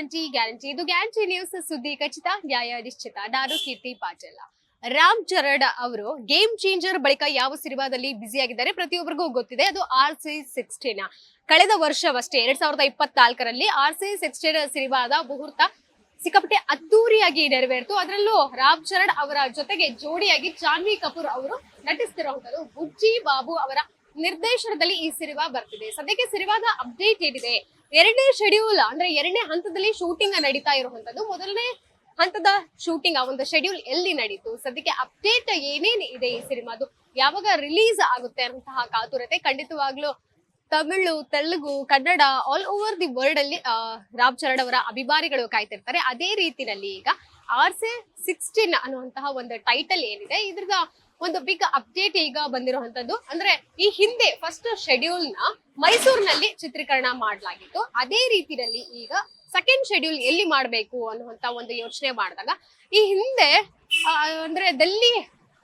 Guarantee guarantee ಇದು guarantee news ಸುದ್ದಿ ಖಚಿತ, ನ್ಯಾಯ ನಿಶ್ಚಿತ. ನಾನು ಕೀರ್ತಿ ಪಾಟೀಲ. ರಾಮ್ ಚರಣ್ ಅವರು ಗೇಮ್ ಚೇಂಜರ್ ಬಳಿಕ ಯಾವ ಸಿನಿಮಾದಲ್ಲಿ ಬ್ಯುಸಿ ಆಗಿದ್ದಾರೆ ಪ್ರತಿಯೊಬ್ಬರಿಗೂ ಗೊತ್ತಿದೆ. ಅದು ಆರ್ ಸಿ ಸಿಕ್ಸ್ಟೀನ್ ಕಳೆದ ವರ್ಷವಷ್ಟೇ, ಎರಡ್ ಸಾವಿರದ ಇಪ್ಪತ್ನಾಲ್ಕರಲ್ಲಿ ಆರ್ ಸಿ ಸಿಕ್ಸ್ಟೀನ್ ಸಿನಿಮಾದ ಮುಹೂರ್ತ ಸಿಕ್ಕಾಪಟ್ಟೆ ಅದ್ದೂರಿಯಾಗಿ ನೆರವೇರಿತು. ಅದರಲ್ಲೂ ರಾಮ್ ಚರಣ್ ಅವರ ಜೊತೆಗೆ ಜೋಡಿಯಾಗಿ ಜಾನ್ವಿ ಕಪೂರ್ ಅವರು ನಟಿಸ್ತಿರುವಂತದ್ದು ಬುಜ್ಜಿ ಬಾಬು ಅವರ ನಿರ್ದೇಶನದಲ್ಲಿ ಈ ಸಿನಿಮಾ ಬರ್ತಿದೆ. ಸದ್ಯಕ್ಕೆ ಸಿನಿಮಾದ ಅಪ್ಡೇಟ್ ಏನಿದೆ? ಎರಡನೇ ಶೆಡ್ಯೂಲ್ ಅಂದ್ರೆ ಎರಡನೇ ಹಂತದಲ್ಲಿ ಶೂಟಿಂಗ್ ನಡೀತಾ ಇರುವಂತದ್ದು. ಮೊದಲನೇ ಹಂತದ ಶೂಟಿಂಗ್ ಆ ಒಂದು ಶೆಡ್ಯೂಲ್ ಎಲ್ಲಿ ನಡೀತು? ಸದ್ಯಕ್ಕೆ ಅಪ್ಡೇಟ್ ಏನೇನು ಇದೆ ಈ ಸಿನಿಮಾದು? ಯಾವಾಗ ರಿಲೀಸ್ ಆಗುತ್ತೆ ಅಂತಹ ಕಾತುರತೆ? ಖಂಡಿತವಾಗ್ಲೂ Tamil, Telugu, Kannada all over the world ಅಲ್ಲಿ ರಾಮ್ ಚರಣ್ ಅವರ ಅಭಿಮಾನಿಗಳು ಕಾಯ್ತಿರ್ತಾರೆ. ಅದೇ ರೀತಿಯಲ್ಲಿ ಈಗ ಆರ್ ಸಿ ಸಿಕ್ಸ್ಟೀನ್ ಅನ್ನುವಂತಹ ಒಂದು ಟೈಟಲ್ ಏನಿದೆ. ಇದ್ರದ ಒಂದು ಬಿಗ್ ಅಪ್ಡೇಟ್ ಈಗ ಬಂದಿರುವಂತದ್ದು. ಅಂದ್ರೆ ಈ ಹಿಂದೆ ಫಸ್ಟ್ ಶೆಡ್ಯೂಲ್ನ ಮೈಸೂರಿನಲ್ಲಿ ಚಿತ್ರೀಕರಣ ಮಾಡಲಾಗಿತ್ತು. ಅದೇ ರೀತಿಯಲ್ಲಿ ಈಗ ಸೆಕೆಂಡ್ ಶೆಡ್ಯೂಲ್ ಎಲ್ಲಿ ಮಾಡಬೇಕು ಅನ್ನುವಂತ ಒಂದು ಯೋಚನೆ ಮಾಡಿದಾಗ ಈ ಹಿಂದೆ ಅಂದ್ರೆ ಡೆಲ್ಲಿ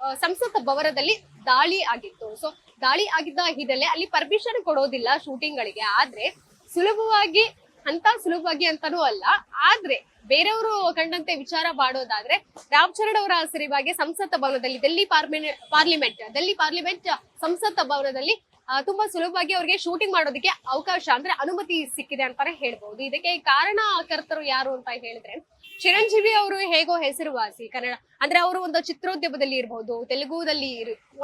ಆ, ಸಂಸತ್ ಭವನದಲ್ಲಿ ದಾಳಿ ಆಗಿತ್ತು. ಸೊ ದಾಳಿ ಆಗಿದ್ದ ಹಿನ್ನೆಲೆ ಅಲ್ಲಿ ಪರ್ಮಿಷನ್ ಕೊಡೋದಿಲ್ಲ ಶೂಟಿಂಗ್ಗಳಿಗೆ ಆದ್ರೆ ಸುಲಭವಾಗಿ ಅಂತ ಸುಲಭವಾಗಿ ಅಂತಾನೂ ಅಲ್ಲ. ಆದ್ರೆ ಬೇರೆಯವರು ಕಂಡಂತೆ ವಿಚಾರ ಮಾಡೋದಾದ್ರೆ ರಾಮ್ ಚರಣ್ ಅವರ ಸರಿವಾಗಿ ಸಂಸತ್ ಭವನದಲ್ಲಿ Delhi parliament parliament, Delhi parliament ಸಂಸತ್ ಭವನದಲ್ಲಿ ತುಂಬಾ ಸುಲಭವಾಗಿ ಅವ್ರಿಗೆ ಶೂಟಿಂಗ್ ಮಾಡೋದಕ್ಕೆ ಅವಕಾಶ ಅಂದ್ರೆ ಅನುಮತಿ ಸಿಕ್ಕಿದೆ ಅಂತಾನೆ ಹೇಳ್ಬಹುದು ಇದಕ್ಕೆ ಕಾರಣಕರ್ತರು ಯಾರು ಅಂತ ಹೇಳಿದ್ರೆ ಚಿರಂಜೀವಿ ಅವರು ಹೇಗೋ ಹೆಸರುವಾಸಿ ಕನ್ನಡ, ಅಂದ್ರೆ ಅವರು ಒಂದು ಚಿತ್ರೋದ್ಯಮದಲ್ಲಿ ಇರಬಹುದು ತೆಲುಗುದಲ್ಲಿ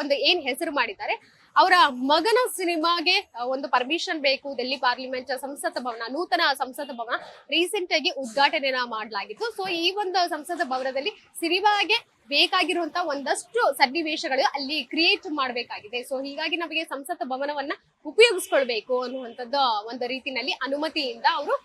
ಒಂದು ಏನ್ ಹೆಸರು ಮಾಡಿದ್ದಾರೆ, ಅವರ ಮಗನ ಸಿನಿಮಾಗೆ ಒಂದು ಪರ್ಮಿಷನ್ ಬೇಕು ದೆಲ್ಲಿ ಪಾರ್ಲಿಮೆಂಟ್ ಸಂಸತ್ ಭವನ, ನೂತನ ಸಂಸತ್ ಭವನ ರೀಸೆಂಟ್ ಆಗಿ ಉದ್ಘಾಟನೆನ ಮಾಡಲಾಗಿತ್ತು. ಸೊ ಈ ಒಂದು ಸಂಸತ್ ಭವನದಲ್ಲಿ ಸಿನಿಮಾಗೆ ಬೇಕಾಗಿರುವಂತ ಒಂದಷ್ಟು ಸನ್ನಿವೇಶಗಳು ಅಲ್ಲಿ ಕ್ರಿಯೇಟ್ ಮಾಡಬೇಕಾಗಿದೆ. ಸೊ ಹೀಗಾಗಿ ನಮಗೆ ಸಂಸತ್ ಭವನವನ್ನ ಉಪಯೋಗಿಸ್ಕೊಳ್ಬೇಕು ಅನ್ನುವಂಥದ್ದು ಒಂದು ರೀತಿಯಲ್ಲಿ ಅನುಮತಿಯಿಂದ ಅವರು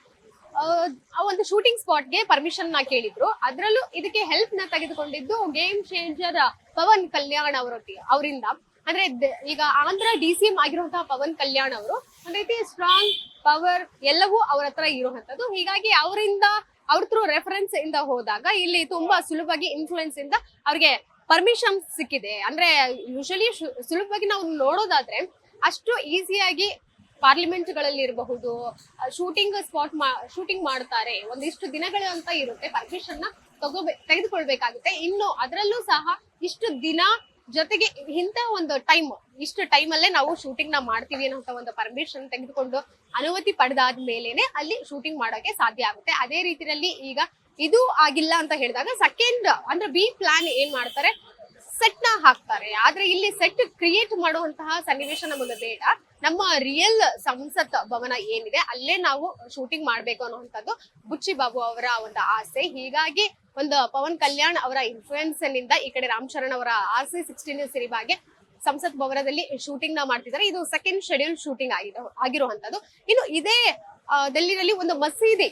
ಆ ಒಂದು ಶೂಟಿಂಗ್ ಸ್ಪಾಟ್ಗೆ ಪರ್ಮಿಷನ್ನ ಕೇಳಿದ್ರು. ಅದರಲ್ಲೂ ಇದಕ್ಕೆ ಹೆಲ್ಪ್ನ ತೆಗೆದುಕೊಂಡಿದ್ದು ಗೇಮ್ ಚೇಂಜರ್ ಪವನ್ ಕಲ್ಯಾಣ್ ಅವರೊಟ್ಟಿಗೆ ಅವರಿಂದ. ಅಂದ್ರೆ ಈಗ ಆಂಧ್ರ ಡಿ ಸಿ ಎಂ ಆಗಿರುವಂತಹ ಪವನ್ ಕಲ್ಯಾಣ್ ಅವರು ಒಂದ್ ರೀತಿ ಸ್ಟ್ರಾಂಗ್ ಪವರ್ ಎಲ್ಲವೂ ಅವ್ರ ಹತ್ರ ಇರುವಂತದ್ದು ಹೀಗಾಗಿ ಅವರಿಂದ, ಅವ್ರ ಥ್ರೂ ರೆಫರೆನ್ಸ್ ಇಂದ ಹೋದಾಗ ಇಲ್ಲಿ ತುಂಬಾ ಸುಲಭವಾಗಿ ಇನ್ಫ್ಲೂಯೆನ್ಸ್ ಇಂದ ಅವ್ರಿಗೆ ಪರ್ಮಿಷನ್ ಸಿಕ್ಕಿದೆ. ಅಂದ್ರೆ ಯೂಶಲಿ ಸುಲಭವಾಗಿ ನಾವು ನೋಡೋದಾದ್ರೆ ಅಷ್ಟು ಈಸಿಯಾಗಿ ಪಾರ್ಲಿಮೆಂಟ್ಗಳಲ್ಲಿ ಇರಬಹುದು ಶೂಟಿಂಗ್ ಸ್ಪಾಟ್ ಶೂಟಿಂಗ್ ಮಾಡ್ತಾರೆ, ಒಂದಿಷ್ಟು ದಿನಗಳು ಅಂತ ಇರುತ್ತೆ ಪರ್ಮಿಷನ್ನ ತೆಗೆದುಕೊಳ್ಬೇಕಾಗುತ್ತೆ. ಇನ್ನು ಅದರಲ್ಲೂ ಸಹ ಇಷ್ಟು ದಿನ ಜೊತೆಗೆ ಇಂಥ ಒಂದು ಟೈಮ್ ಇಷ್ಟು ಟೈಮ್ ಅಲ್ಲೇ ನಾವು ಶೂಟಿಂಗ್ನ ಮಾಡ್ತೀವಿ ಅನ್ನೋ ಒಂದು ಪರ್ಮಿಷನ್ ತೆಗೆದುಕೊಂಡು ಅನುಮತಿ ಪಡೆದಾದ ಅಲ್ಲಿ ಶೂಟಿಂಗ್ ಮಾಡೋಕೆ ಸಾಧ್ಯ ಆಗುತ್ತೆ. ಅದೇ ರೀತಿಯಲ್ಲಿ ಈಗ ಇದು ಆಗಿಲ್ಲ ಅಂತ ಹೇಳಿದಾಗ ಸೆಕೆಂಡ್ ಅಂದ್ರೆ ಬಿ ಪ್ಲಾನ್ ಏನ್ ಮಾಡ್ತಾರೆ? ಸೆಟ್ನ ಹಾಕ್ತಾರೆ. ಆದ್ರೆ ಇಲ್ಲಿ ಸೆಟ್ ಕ್ರಿಯೇಟ್ ಮಾಡುವಂತಹ ಸನ್ನಿವೇಶ ನಮಗೆ ಬೇಡ. ನಮ್ಮ ರಿಯಲ್ ಸಂಸತ್ ಭವನ ಏನಿದೆ, ಅಲ್ಲೇ ನಾವು ಶೂಟಿಂಗ್ ಮಾಡ್ಬೇಕು ಅನ್ನುವಂಥದ್ದು ಬುಚ್ಚಿ ಬಾಬು ಅವರ ಒಂದು ಆಸೆ. ಹೀಗಾಗಿ ಒಂದು ಪವನ್ ಕಲ್ಯಾಣ್ ಅವರ ಇನ್ಫ್ಲೂಯೆನ್ಸ್ನಿಂದ ಈ ಕಡೆ ರಾಮ್ ಚರಣ್ ಅವರ ಆಸೆ ಸಿಕ್ಸ್ಟೀನ್ ಸಿನಿಮಾಗೆ ಸಂಸತ್ ಭವನದಲ್ಲಿ ಶೂಟಿಂಗ್ನ ಮಾಡ್ತಿದ್ದಾರೆ. ಇದು ಸೆಕೆಂಡ್ ಶೆಡ್ಯೂಲ್ ಶೂಟಿಂಗ್ ಆಗಿದೆ ಆಗಿರುವಂತದ್ದು ಇನ್ನು ಇದೇ ಡೆಲ್ಲಿನಲ್ಲಿ ಒಂದು ಮಸೀದಿ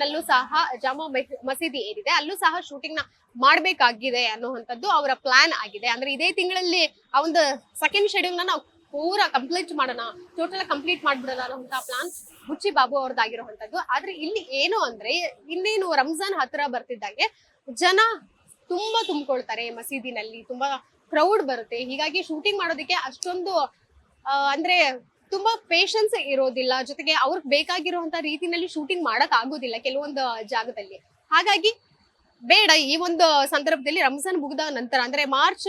ನಲ್ಲೂ ಸಹ ಜಾಮಾ ಮಸೀದಿ ಏನಿದೆ, ಅಲ್ಲೂ ಸಹ ಶೂಟಿಂಗ್ನ ಮಾಡ್ಬೇಕಾಗಿದೆ ಅನ್ನುವಂಥದ್ದು ಅವರ ಪ್ಲಾನ್ ಆಗಿದೆ. ಅಂದ್ರೆ ಇದೇ ತಿಂಗಳಲ್ಲಿ ಆ ಒಂದು ಸೆಕೆಂಡ್ ಶೆಡ್ಯೂಲ್ ನಾವು ಪೂರ ಕಂಪ್ಲೀಟ್ ಮಾಡೋಣ ಟೋಟಲ್ ಕಂಪ್ಲೀಟ್ ಮಾಡ್ಬಿಡೋಣ ಅನ್ನೋಂಥ ಪ್ಲಾನ್ ಬುಚ್ಚಿ ಬಾಬು ಅವ್ರದ್ದಾಗಿರುವಂತದ್ದು ಆದ್ರೆ ಇಲ್ಲಿ ಏನು ಅಂದ್ರೆ, ಇನ್ನೇನು ರಂಜಾನ್ ಹತ್ರ ಬರ್ತಿದ್ದಾಗೆ ಜನ ತುಂಬಾ ತುಂಬಿಕೊಳ್ತಾರೆ ಮಸೀದಿನಲ್ಲಿ, ತುಂಬಾ ಕ್ರೌಡ್ ಬರುತ್ತೆ. ಹೀಗಾಗಿ ಶೂಟಿಂಗ್ ಮಾಡೋದಕ್ಕೆ ಅಷ್ಟೊಂದು ಅಂದ್ರೆ ತುಂಬಾ ಪೇಶನ್ಸ್ ಇರೋದಿಲ್ಲ. ಜೊತೆಗೆ ಅವ್ರಿಗೆ ಬೇಕಾಗಿರುವಂತ ರೀತಿನಲ್ಲಿ ಶೂಟಿಂಗ್ ಮಾಡಕ್ ಆಗೋದಿಲ್ಲ ಕೆಲವೊಂದು ಜಾಗದಲ್ಲಿ. ಹಾಗಾಗಿ ಬೇಡ, ಈ ಒಂದು ಸಂದರ್ಭದಲ್ಲಿ ರಂಜಾನ್ ಮುಗಿದ ನಂತರ, ಅಂದ್ರೆ ಮಾರ್ಚ್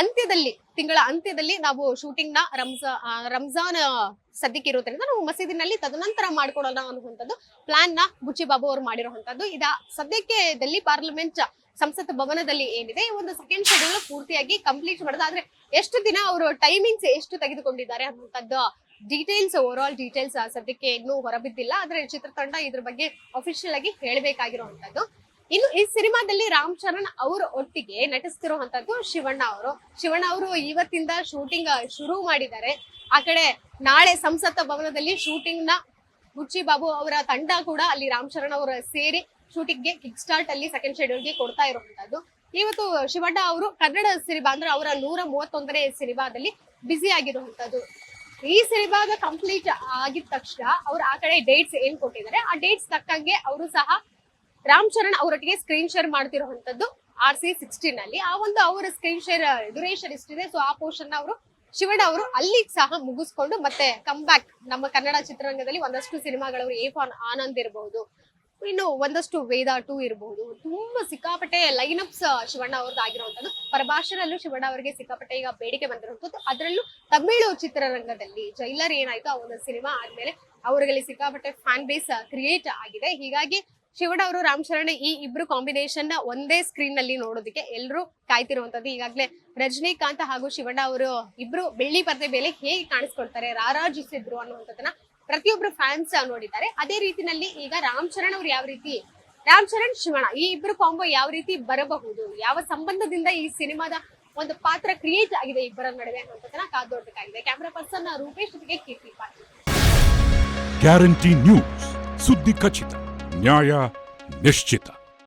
ಅಂತ್ಯದಲ್ಲಿ, ತಿಂಗಳ ಅಂತ್ಯದಲ್ಲಿ ನಾವು ಶೂಟಿಂಗ್ನ ರಂಜಾ ರಂಜಾನ್ ಸದ್ಯಕ್ಕೆ ಇರೋದ್ರಿಂದ ನಾವು ಮಸೀದಿನಲ್ಲಿ ತದನಂತರ ಮಾಡ್ಕೊಡೋಣ ಅನ್ನುವಂಥದ್ದು ಪ್ಲಾನ್ನ ಬುಚ್ಚಿ ಬಾಬು ಅವರು ಮಾಡಿರುವಂತದ್ದು ಇದ ಸದ್ಯಕ್ಕೆ ದಲ್ಲಿ ಪಾರ್ಲಿಮೆಂಟ್ ಸಂಸತ್ ಭವನದಲ್ಲಿ ಏನಿದೆ, ಈ ಒಂದು ಸೆಕೆಂಡ್ ಶೆಡ್ಯೂಲ್ ಪೂರ್ತಿಯಾಗಿ ಕಂಪ್ಲೀಟ್ ಮಾಡೋದು. ಆದ್ರೆ ಎಷ್ಟು ದಿನ ಅವರು ಟೈಮಿಂಗ್ಸ್ ಎಷ್ಟು ತೆಗೆದುಕೊಂಡಿದ್ದಾರೆ ಅನ್ನುವಂಥದ್ದು ಡೀಟೇಲ್ಸ್ ಓವರ್ ಆಲ್ ಡೀಟೇಲ್ಸ್ ಸದ್ಯಕ್ಕೆ ಇನ್ನೂ ಹೊರಬಿದ್ದಿಲ್ಲ. ಆದ್ರೆ ಚಿತ್ರತಂಡ ಇದ್ರ ಬಗ್ಗೆ ಅಫಿಷಿಯಲ್ ಆಗಿ ಹೇಳಬೇಕಾಗಿರುವಂತದ್ದು ಇನ್ನು ಈ ಸಿನಿಮಾದಲ್ಲಿ ರಾಮ್ ಚರಣ್ ಅವ್ರ ಒಟ್ಟಿಗೆ ನಟಿಸ್ತಿರುವಂತದ್ದು ಶಿವಣ್ಣ ಅವರು. ಶಿವಣ್ಣ ಅವರು ಇವತ್ತಿಂದ ಶೂಟಿಂಗ್ ಶುರು ಮಾಡಿದ್ದಾರೆ. ಆ ಕಡೆ ನಾಳೆ ಸಂಸತ್ ಭವನದಲ್ಲಿ ಶೂಟಿಂಗ್ನ ಬುಚ್ಚಿ ಬಾಬು ಅವರ ತಂಡ ಕೂಡ ಅಲ್ಲಿ ರಾಮ್ ಚರಣ್ ಅವರ ಸೇರಿ ಶೂಟಿಂಗ್ಗೆ ಕಿಕ್ ಸ್ಟಾರ್ಟ್ ಅಲ್ಲಿ ಸೆಕೆಂಡ್ ಶೆಡ್ಯೂಲ್ಗೆ ಕೊಡ್ತಾ ಇರುವಂತದ್ದು ಇವತ್ತು ಶಿವಣ್ಣ ಅವರು ಕನ್ನಡ ಸಿನಿಮಾ ಅಂದ್ರೆ ಅವರ ನೂರ ಮೂವತ್ತೊಂದನೇ ಸಿನಿಮಾದಲ್ಲಿ ಬ್ಯುಸಿ ಆಗಿರುವಂತದ್ದು ಈ ಸಿನಿಮಾದ ಕಂಪ್ಲೀಟ್ ಆಗಿದ ತಕ್ಷಣ ಅವ್ರು ಆ ಕಡೆ ಡೇಟ್ಸ್ ಏನ್ ಕೊಟ್ಟಿದ್ದಾರೆ, ಆ ಡೇಟ್ಸ್ ತಕ್ಕಂಗೆ ಅವರು ಸಹ ರಾಮ್ ಚರಣ್ ಅವರೊಟ್ಟಿಗೆ ಸ್ಕ್ರೀನ್ ಶೇರ್ ಮಾಡ್ತಿರುವಂತದ್ದು ಆರ್ ಸಿ ಸಿಕ್ಸ್ಟೀನ್ ಅಲ್ಲಿ. ಆ ಒಂದು ಅವರ ಸ್ಕ್ರೀನ್ ಶೇರ್ ಡ್ಯೂರೇಷನ್ ಇಷ್ಟಿದೆ ಸೊ ಆ ಪೋರ್ಷನ್ ಅವರು, ಶಿವಣ್ಣ ಅವರು ಅಲ್ಲಿ ಸಹ ಮುಗಿಸ್ಕೊಂಡು ಮತ್ತೆ ಕಮ್ ಬ್ಯಾಕ್ ನಮ್ಮ ಕನ್ನಡ ಚಿತ್ರರಂಗದಲ್ಲಿ ಒಂದಷ್ಟು ಸಿನಿಮಾಗಳವರು ಏಫ್ ಫಾನ್ ಆನಂದ್ ಇರಬಹುದು ಇನ್ನು ಒಂದಷ್ಟು ವೇದ ಟೂ ಇರಬಹುದು ತುಂಬಾ ಸಿಕ್ಕಾಪಟ್ಟೆ ಲೈನ್ ಅಪ್ಸ್ ಶಿವಣ್ಣ ಅವ್ರದ್ದು ಆಗಿರುವಂತದ್ದು ಪರಭಾಷರಲ್ಲೂ ಶಿವಣ್ಣ ಅವರಿಗೆ ಸಿಕ್ಕಾಪಟ್ಟೆ ಈಗ ಬೇಡಿಕೆ ಬಂದಿರುವಂತದ್ದು ಅದರಲ್ಲೂ ತಮಿಳು ಚಿತ್ರರಂಗದಲ್ಲಿ ಜೈಲರ್ ಏನಾಯ್ತು ಆ ಒಂದು ಸಿನಿಮಾ ಆದ್ಮೇಲೆ ಅವರಿಗೆ ಸಿಕ್ಕಾಪಟ್ಟೆ ಫ್ಯಾನ್ ಬೇಸ್ ಕ್ರಿಯೇಟ್ ಆಗಿದೆ. ಹೀಗಾಗಿ ಶಿವಣ್ಣ ಅವರು, ರಾಮ್ ಶರಣ್ ಈ ಇಬ್ರು ಕಾಂಬಿನೇಷನ್ನ ಒಂದೇ ಸ್ಕ್ರೀನ್ನಲ್ಲಿ ನೋಡೋದಕ್ಕೆ ಎಲ್ಲರೂ ಕಾಯ್ತಿರುವಂತದ್ದು ಈಗಾಗಲೇ ರಜನಿಕಾಂತ್ ಹಾಗೂ ಶಿವಣ್ಣ ಅವರು ಇಬ್ರು ಬೆಳ್ಳಿ ಪರದೆ ಮೇಲೆ ಹೇಗೆ ಕಾಣಿಸ್ಕೊಳ್ತಾರೆ, ರಾರಾಜಿಸಿದ್ರು ಅನ್ನುವಂಥದ್ದನ್ನ ಪ್ರತಿಯೊಬ್ರು ಫ್ಯಾನ್ಸ್ ನೋಡಿದ್ದಾರೆ. ಅದೇ ರೀತಿನಲ್ಲಿ ಈಗ ರಾಮ್ ಚರಣ್ ಅವ್ರು ಯಾವ ರೀತಿ, ರಾಮ್ ಚರಣ್ ಶಿವಣ ಈ ಇಬ್ರು ಕಾಂಬೋ ಯಾವ ರೀತಿ ಬರಬಹುದು, ಯಾವ ಸಂಬಂಧದಿಂದ ಈ ಸಿನಿಮಾದ ಒಂದು ಪಾತ್ರ ಕ್ರಿಯೇಟ್ ಆಗಿದೆ ಇಬ್ಬರ ನಡುವೆ ಅನ್ನೋದನ್ನ ಕಾದೋಡ್ಬೇಕಾಗಿದೆ ಕ್ಯಾಮ್ರಾ ಪರ್ಸನ್ ರೂಪೇಶ್ ಜೊತೆಗೆ ಕೀರ್ತಿ ಪಾಟೀಲ್. ಗ್ಯಾರಂಟಿ ನ್ಯೂಸ್ ಸುದ್ದಿ ಖಚಿತ, ನ್ಯಾಯ ನಿಶ್ಚಿತ.